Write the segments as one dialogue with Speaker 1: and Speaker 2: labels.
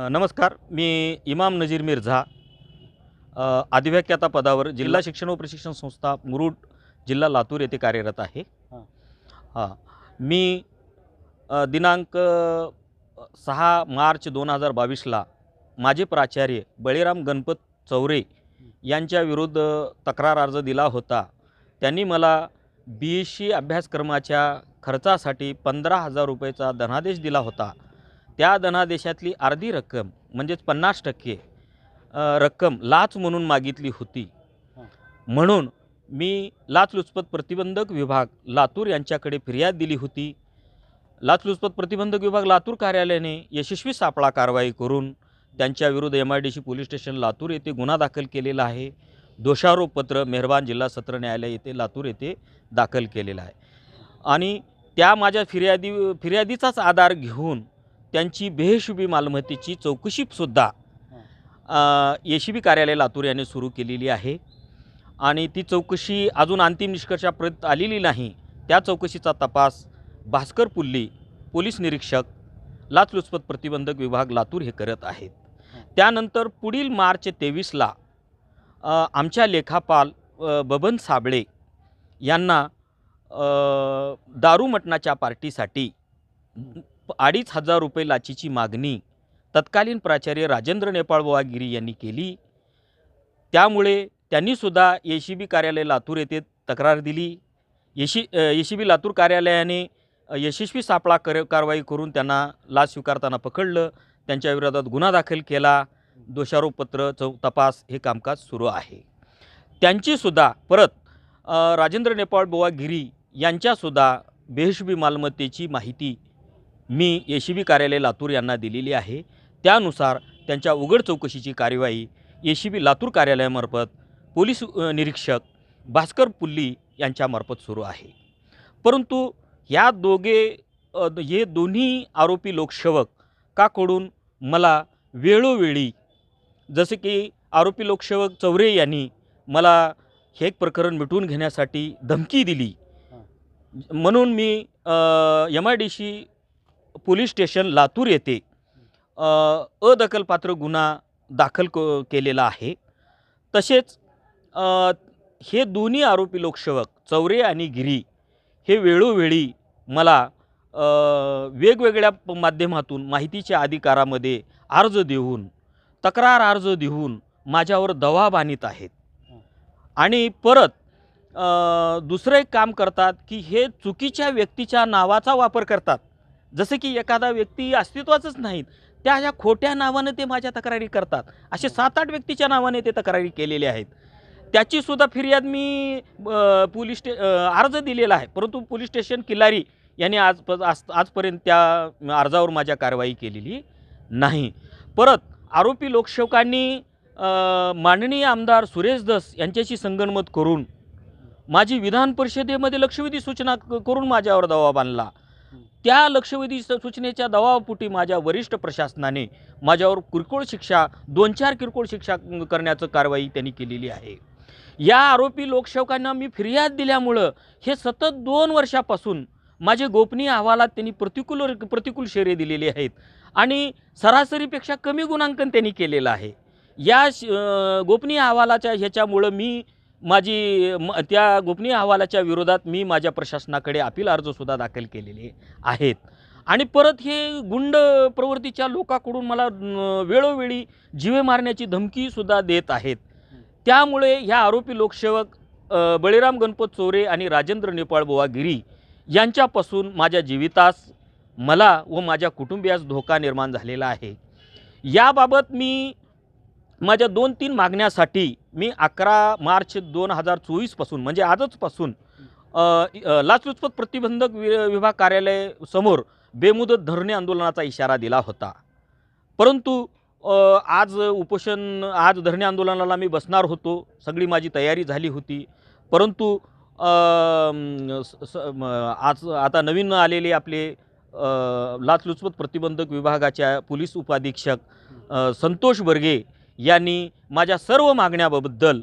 Speaker 1: नमस्कार मी इमाम नजीर मिर्झा अधिव्याख्याता पदावर जिल्हा शिक्षण व प्रशिक्षण संस्था मुरुड जिल्हा लातूर येथे कार्यरत आहे.
Speaker 2: हां.
Speaker 1: मी अ, दिनांक सहा मार्च दोन हजार बावीसला माझे प्राचार्य बळीराम गणपत चौरे यांच्या विरुद्ध तक्रार अर्ज दिला होता. त्यांनी मला बी एस सी अभ्यासक्रमाच्या खर्चासाठी पंधरा हजार रुपयेचा धनादेश दिला होता. त्या धनादेशातली अर्धी रक्कम म्हणजेच पन्नास टक्के रक्कम लाच म्हणून मागितली होती. म्हणून मी लाचलुचपत प्रतिबंधक विभाग लातूर यांच्याकडे फिर्याद दिली होती. लाचलुचपत प्रतिबंधक विभाग लातूर कार्यालयाने यशस्वी सापळा कारवाई करून त्यांच्याविरुद्ध M I D C police station Latur येथे गुन्हा दाखल केलेला आहे. दोषारोपपत्र मेहरबान जिल्हा सत्र न्यायालय येथे लातूर येथे दाखल केलेलं आहे. आणि त्या माझ्या फिर्यादी फिर्यादीचाच आधार घेऊन त्यांची बेहिशोबी मालमत्तेची चौकशीसुद्धा ए सी बी कार्यालय लातूर याने सुरू केलेली आहे. आणि ती चौकशी अजून अंतिम निष्कर्षापर्यंत आलेली नाही. त्या चौकशीचा तपास भास्कर पुल्ली पोलीस निरीक्षक लाचलुचपत प्रतिबंधक विभाग लातूर हे करत आहेत. त्यानंतर पुढील मार्च तेवीसला आमच्या लेखापाल बबन साबळे यांना दारू मटणाच्या पार्टीसाठी अडीच हजार रुपये लाचीची मागणी तत्कालीन प्राचार्य राजेंद्र नेपाळ गिरी यांनी केली. त्यामुळे त्यांनीसुद्धा ए बी कार्यालय लातूर येथे तक्रार दिली. एशी ए सी बी लातूर कार्यालयाने यशस्वी सापळा कर कारवाई करून त्यांना लाच स्वीकारताना पकडलं. त्यांच्या विरोधात गुन्हा दाखल केला. दोषारोपपत्र चौ तपास हे कामकाज सुरू आहे. त्यांचीसुद्धा परत राजेंद्र नेपाळ बोवा गिरी यांच्यासुद्धा बेहिशोबी मालमत्तेची माहिती मी ए सी बी कार्यालय लातूर यांना दिलेली आहे. त्यानुसार त्यांच्या उघड चौकशीची कार्यवाही ए सी बी लातूर कार्यालयामार्फत पोलीस निरीक्षक भास्कर पुल्ली यांच्यामार्फत सुरू आहे. परंतु ह्या दोघे हे दोन्ही आरोपी लोकसेवक काकडून मला वेळोवेळी जसे की आरोपी लोकसेवक चौरे यांनी मला हे एक प्रकरण मिटवून घेण्यासाठी धमकी दिली. म्हणून मी M I D C police station Latur येथे अदखलपात्र गुन्हा दाखल क केलेला आहे. तसेच हे दोन्ही आरोपी लोकसेवक चौरे आणि गिरी हे वेळोवेळी मला वेगवेगळ्या प- माध्यमातून माहितीच्या अधिकारामध्ये अर्ज देऊन तक्रार अर्ज देऊन माझ्यावर दबाव आणीत आहेत. आणि परत दुसरं एक काम करतात की हे चुकीच्या व्यक्तीच्या नावाचा वापर करतात. जसे की एखादा व्यक्ती अस्तित्वाचंच नाहीत त्या ह्या खोट्या नावानं ते माझ्या तक्रारी करतात. असे सात आठ व्यक्तीच्या नावाने ते तक्रारी केलेल्या आहेत. त्याचीसुद्धा फिर्याद मी पोलीस स्टे अर्ज दिलेला आहे. परंतु पोलीस स्टेशन किल्लारी यांनी आज आज आजपर्यंत त्या अर्जावर माझ्या कारवाई केलेली नाही. परत आरोपी लोकसेवकांनी माननीय आमदार सुरेश दस यांच्याशी संगनमत करून माझी विधान परिषदेमध्ये लक्षवेधी सूचना क- करून माझ्यावर दबाव बांधला. त्या लक्षवेधी सूचनेच्या दबावापोटी माझ्या वरिष्ठ प्रशासनाने माझ्यावर किरकोळ शिक्षा दोन चार किरकोळ शिक्षा करण्याचं कारवाई त्यांनी केलेली आहे. या आरोपी लोकसेवकांना मी फिर्याद दिल्यामुळं हे सतत दोन वर्षापासून माझे गोपनीय अहवालात त्यांनी प्रतिकूल प्रतिकूल शेरे दिलेले आहेत आणि सरासरीपेक्षा कमी गुणांकन त्यांनी केलेलं आहे. या श- गोपनीय अहवालाच्या ह्याच्यामुळं मी माझी म त्या गोपनीय अहवालाच्या विरोधात मी माझ्या प्रशासनाकडे अपील अर्जसुद्धा दाखल केलेले आहेत. आणि परत हे गुंड प्रवृत्तीच्या लोकांकडून मला वेळोवेळी जीवे मारण्याची धमकीसुद्धा देत आहेत. त्यामुळे ह्या आरोपी लोकसेवक बळीराम गणपत चोरे आणि राजेंद्र नेपाळ बुवा गिरी यांच्यापासून माझ्या जीवितास मला व माझ्या कुटुंबियास धोका निर्माण झालेला आहे. याबाबत मी माझ्या दोन तीन मागण्यासाठी मी अकरा मार्च दोन हजार चोवीसपासून म्हणजे आजचपासून लाचलुचपत प्रतिबंधक वि विभाग कार्यालय समोर बेमुदत धरणे आंदोलनाचा इशारा दिला होता. परंतु आज उपोषण आज धरणे आंदोलनाला मी बसणार होतो सगळी माझी तयारी झाली होती. परंतु स- स- आज आता नवीन आलेले आपले लाचलुचपत प्रतिबंधक विभागाच्या पोलीस उपाधीक्षक संतोष बर्गे यांनी माझ्या सर्व मागण्याबद्दल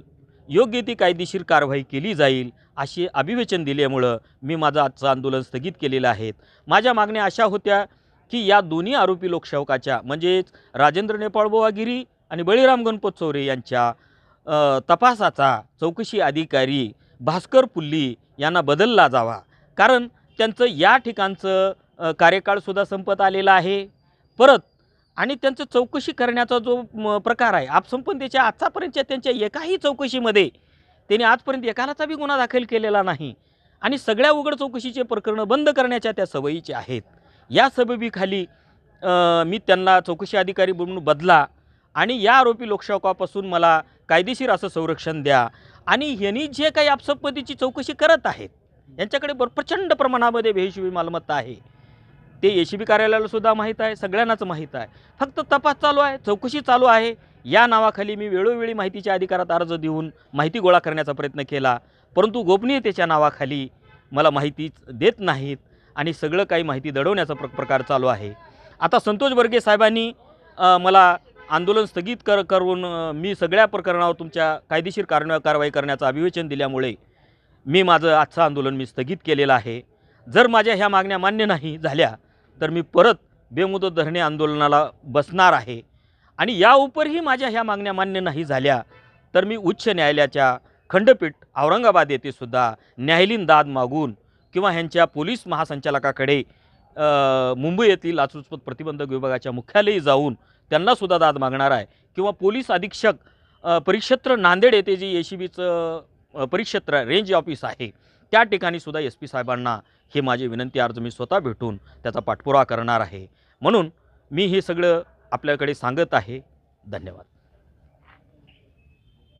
Speaker 1: योग्य ती कायदेशीर कारवाई केली जाईल असे अभिवेचन दिल्यामुळं मी माझं आजचं आंदोलन स्थगित केलेलं आहे. माझ्या मागण्या अशा होत्या की या दोन्ही आरोपी लोकसेवकाच्या म्हणजेच राजेंद्र नेपाळ बोवागिरी आणि बळीराम गणपत चौरे यांच्या तपासाचा चौकशी अधिकारी भास्कर पुल्ली यांना बदलला जावा. कारण त्यांचं या ठिकाणचं कार्यकाळसुद्धा संपत आलेला आहे. परत आणि त्यांचं चौकशी करण्याचा जो म, प्रकार आहे आपसंपन्नेच्या आजचापर्यंतच्या त्यांच्या एकाही चौकशीमध्ये त्यांनी आजपर्यंत एकालाचा बी गुन्हा दाखल केलेला नाही. आणि सगळ्या उघड चौकशीचे प्रकरणं बंद करण्याच्या त्या सवयीचे आहेत. या सबबीखाली मी त्यांना चौकशी अधिकारी म्हणून बदला आणि या आरोपी लोकसेवकापासून मला कायदेशीर असं संरक्षण द्या आणि यांनी जे काही आपसंपत्तीची चौकशी करत आहेत यांच्याकडे बर प्रचंड प्रमाणामध्ये बेहिशोबी मालमत्ता आहे. ते ए सी बी कार्यालयाला सुद्धा माहीत आहे सगळ्यांनाच माहीत आहे. फक्त तपास चालू आहे चौकशी चालू आहे. या नावाखाली मी वेळोवेळी माहितीच्या अधिकारात अर्ज देऊन माहिती गोळा करण्याचा प्रयत्न केला. परंतु गोपनीयतेच्या नावाखाली मला माहिती देत नाहीत आणि सगळं काही माहिती दडवण्याचा प्र प्रकार चालू आहे. आता संतोष बर्गे साहेबांनी मला आंदोलन स्थगित कर करून मी सगळ्या प्रकरणावर तुमच्या कायदेशीर कारण कारवाई करण्याचं अभिवेचन दिल्यामुळे मी माझं आजचं आंदोलन मी स्थगित केलेलं आहे. जर माझ्या ह्या मागण्या मान्य नाही झाल्या तर मी परत बेमुदत धरणे आंदोलनाला बसणार आहे. आणि या उपरही माझ्या ह्या मागण्या मान्य नाही झाल्या तर मी उच्च न्यायालयाच्या खंडपीठ औरंगाबाद येथे सुद्धा न्यायालयीन दाद मागून किंवा ह्यांच्या पोलीस महासंचालकाकडे मुंबई येथील लाचलुचपत प्रतिबंधक विभागाच्या मुख्यालयी जाऊन त्यांनासुद्धा दाद मागणार आहे. किंवा पोलीस अधीक्षक परिक्षेत्र नांदेड येथे जे ए सी बीचं परिक्षेत्र रेंज ऑफिस आहे त्या ठिकाणी सुद्धा एस पी साहेबांना हे माझे विनंती अर्ज मी स्वतः भेटून त्याचा पाठपुरावा करणार आहे. म्हणून मी हे सगळं आपल्याकडे सांगत आहे. धन्यवाद.